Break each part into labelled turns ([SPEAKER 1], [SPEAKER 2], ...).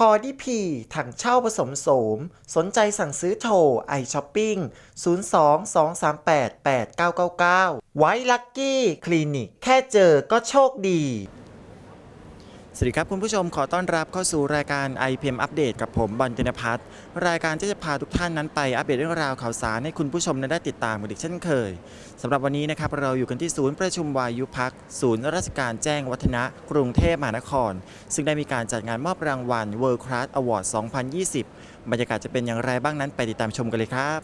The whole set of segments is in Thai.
[SPEAKER 1] คอดีพีถังเช่าผสมโสม สนใจสั่งซื้อโทรไอช้อปปิ้ง 02-238-8999 ไว้ลักกี้ คลินิก แค่เจอก็โชคดี สวัสดีครับคุณผู้ชมขอต้อนรับเข้าสู่รายการ IPM อัปเดตกับผมบอลตินพัฒน์รายการที่จะพาทุกท่านนั้นไปอัปเดตเรื่องราวข่าวสารให้คุณผู้ชมนั้นได้ติดตามกันอีกเช่นเคยสำหรับวันนี้นะครับเราอยู่กันที่ศูนย์ประชุมวายุพักศูนย์ราชการแจ้งวัฒนะ กรุงเทพมหานคร ซึ่งได้มีการจัดงานมอบรางวัล World Class Award 2020 บรรยากาศจะเป็นอย่างไรบ้างนั้นไปติดตามชมกันเลยครับ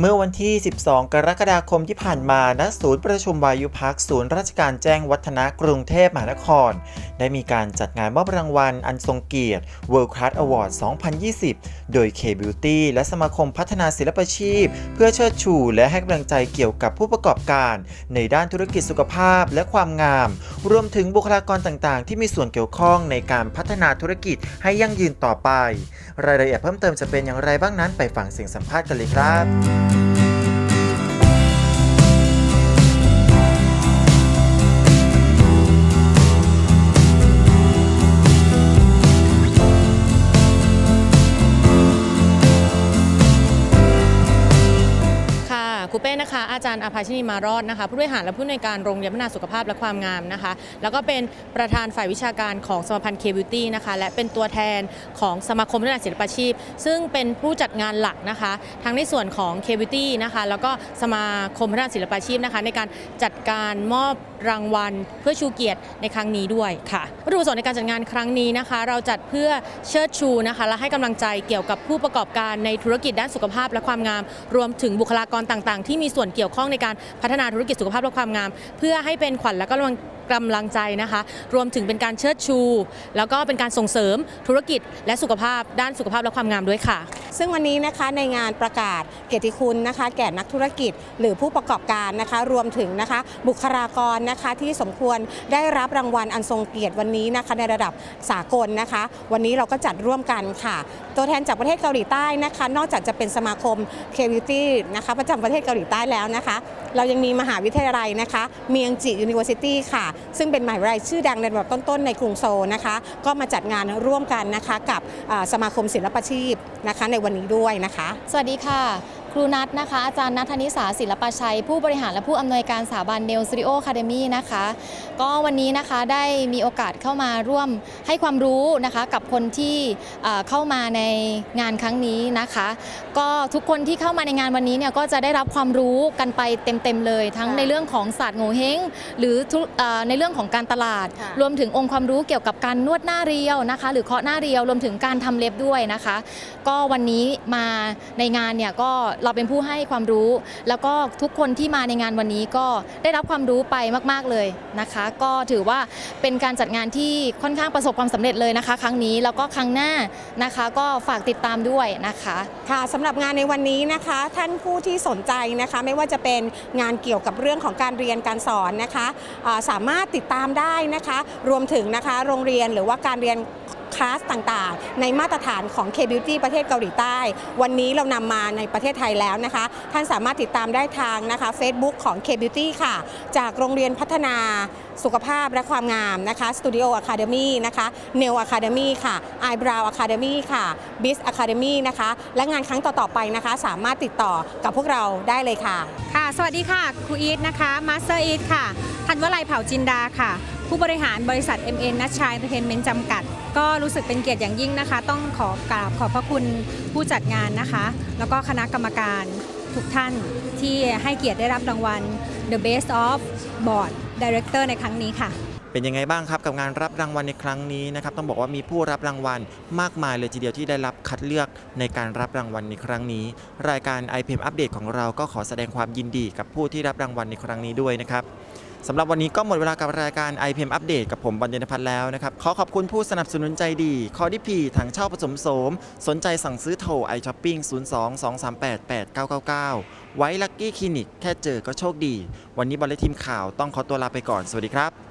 [SPEAKER 1] เมื่อวันที่ 12 กรกฎาคมที่ผ่านมาณศูนย์ประชุมวายุพักศูนย์ราชการแจ้งวัฒนะกรุงเทพมหานคร ได้มีการจัดงานมอบรางวัลอันทรงเกียรติ World Class Award 2020 โดย K-Beauty และสมาคมพัฒนาศิลปชีพ เพื่อเชิดชู และให้กำลังใจเกี่ยวกับผู้ประกอบการ ในด้านธุรกิจสุขภาพและความงาม รวมถึงบุคลากรต่างๆ ที่มีส่วนเกี่ยวข้องในการพัฒนาธุรกิจให้ยั่งยืนต่อไป รายละเอียดเพิ่มเติมจะเป็นอย่างไรบ้างนั้นไปฟังเสียงสัมภาษณ์กันเลยครับ
[SPEAKER 2] ค่ะ นะคะ อาจารย์อภาชินีมารอดนะคะ ผู้บริหารและผู้ในวยการโรงเรียนพัฒนาสุขภาพและความงามนะคะ แล้วก็เป็นประธานฝ่ายวิชาการของสมาพันธ์เคบิวตี้นะคะ และเป็นตัวแทนของสมาคมพัฒนาศิลปาชีพ ซึ่งเป็นผู้จัดงานหลักนะคะ ทั้งในส่วนของเคบิวตี้นะคะ แล้วก็สมาคมพัฒนาศิลปาชีพนะคะ ในการจัดการมอบ รางวัล เพื่อชูเกียรติในครั้งนี้ด้วยค่ะวัตถุประสงค์ในการจัดงานครั้งนี้นะคะ เราจัดเพื่อเชิดชูนะคะ และให้กำลังใจเกี่ยวกับผู้ประกอบการในธุรกิจด้านสุขภาพและความงาม รวมถึงบุคลากรต่าง ๆ ที่มีส่วนเกี่ยวข้องในการพัฒนาธุรกิจสุขภาพและความงาม เพื่อให้เป็นขวัญและก็กำลัง กำลังใจนะคะ รวมถึงเป็นการเชิดชู แล้วก็เป็นการส่งเสริมธุรกิจ และสุขภาพด้านสุขภาพและความงามด้วยค่ะ
[SPEAKER 3] ซึ่งวันนี้นะคะในงานประกาศเกียรติคุณนะคะ แก่นักธุรกิจ หรือผู้ประกอบการนะคะ รวมถึงนะคะบุคลากรนะคะที่สมควรได้รับรางวัลอันทรงเกียรติวันนี้นะคะในระดับสากลนะคะ วันนี้เราก็จัดร่วมกันค่ะ ตัวแทนจากประเทศเกาหลีใต้นะคะ นอกจากจะเป็นสมาคม k b e a u t y นะคะประจำประเทศเกาหลีใต้แล้วนะคะ เรายังมีมหาวิทยาลัยนะคะ เมียงจิ University ค่ะซึ่งเป็นมหาวิทยาลัยชื่อดังในระดับต้นๆ ในกรุงโซนะคะ ก็มาจัดงานร่วมกันนะคะกับสมาคมศิลปาชีพนะคะในวันนี้ด้วยนะคะ
[SPEAKER 4] สวัสดีค่ะ รูนัทนะคะ อาจารย์นัทธนิสาศิลปชัย ผู้บริหารและผู้อำนวยการสถาบันเนลสตูดิโอคาเดมี่นะคะ ก็วันนี้นะคะได้มีโอกาสเข้ามาร่วมให้ความรู้นะคะกับคนที่เอ่อเข้ามาในงานครั้งนี้นะคะ ก็ทุกคนที่เข้ามาในงานวันนี้เนี่ยก็จะได้รับความรู้กันไปเต็มๆเลย ทั้ง
[SPEAKER 3] ค่ะ
[SPEAKER 4] ในเรื่องของศาสตร์โงเฮงหรือทุเอ่อในเรื่องของการตลาด
[SPEAKER 3] ค่ะ
[SPEAKER 4] รวมถึงองค์ความรู้เกี่ยวกับการนวดหน้าเรียวนะคะ หรือเคาะหน้าเรียวรวมถึงการทำเล็บด้วยนะคะ ก็วันนี้มาในงานเนี่ยก็เราเป็นผู้ให้ความรู้ แล้วก็ทุกคนที่มาในงานวันนี้ก็ได้รับความรู้ไปมาก ๆเลยนะคะ ก็ถือว่าเป็นการจัดงานที่ค่อนข้างประสบความสำเร็จเลยนะคะ ครั้งนี้แล้วก็ครั้งหน้านะคะ ก็ฝากติดตามด้วยนะคะ
[SPEAKER 3] ค่ะสำหรับงานในวันนี้นะคะ ท่านผู้ที่สนใจนะคะ ไม่ว่าจะเป็นงานเกี่ยวกับเรื่องของการเรียนการสอนนะคะสามารถติดตามได้นะคะ รวมถึงนะคะโรงเรียนหรือว่าการเรียน คลาสต่างๆ ในมาตรฐานของ K-Beauty ประเทศเกาหลีใต้ วันนี้เรานำมาในประเทศไทยแล้วนะคะ ท่านสามารถติดตามได้ทางนะคะ Facebook ของ K-Beauty ค่ะ จากโรงเรียนพัฒนาสุขภาพและความงามนะคะ Studio Academy นะคะ Nail Academy ค่ะ Eyebrow Academy ค่ะ Biz Academy นะคะและงานครั้งต่อ ๆ ไปนะคะ สามารถติดต่อกับพวกเราได้เลยค่ะ
[SPEAKER 5] ค่ะ สวัสดีค่ะ ครูอีทนะคะมาสเตอร์อีทค่ะ ทันวลัยเผ่าจินดาค่ะ ผู้บริหารบริษัท MN นัชชัยเ r อร์เทนเมนต์จำกัด ก็รู้สึกเป็นเกียรติอย่างยิ่งนะคะ ต้องขอกราบขอบพระคุณผู้จัดงานนะคะ แล้วก็คณะกรรมการทุกท่านที่ให้เกียรติได้รับรางวัล The Best of Board Director ในครั้งนี้ค่ะ
[SPEAKER 1] เป็นยังไงบ้างครับกับงานรับรางวัลในครั้งนี้นะครับต้องบอกว่ามีผู้รับรางวัลมากมายเลยทีเดียวที่ได้รับคัดเลือกในการรับรางวัลในครั้งนี้ รายการ IPM อัปเดตของเราก็ขอแสดงความยินดีกับผู้ที่รับรางวัลในครั้งนี้ด้วยนะครับ สำหรับวันนี้ก็หมดเวลากับรายการ IPM อัปเดตกับผมบรรยนพัฒน์แล้วนะครับ ขอขอบคุณผู้สนับสนุนใจดี คอดิพีถังเช่าผสมโสม สนใจสั่งซื้อโทรไอช้อปปิ้ง 02-238-8999 ไว้ลักกี้คลินิก แค่เจอก็โชคดี วันนี้บอลและทีมข่าวต้องขอตัวลาไปก่อน สวัสดีครับ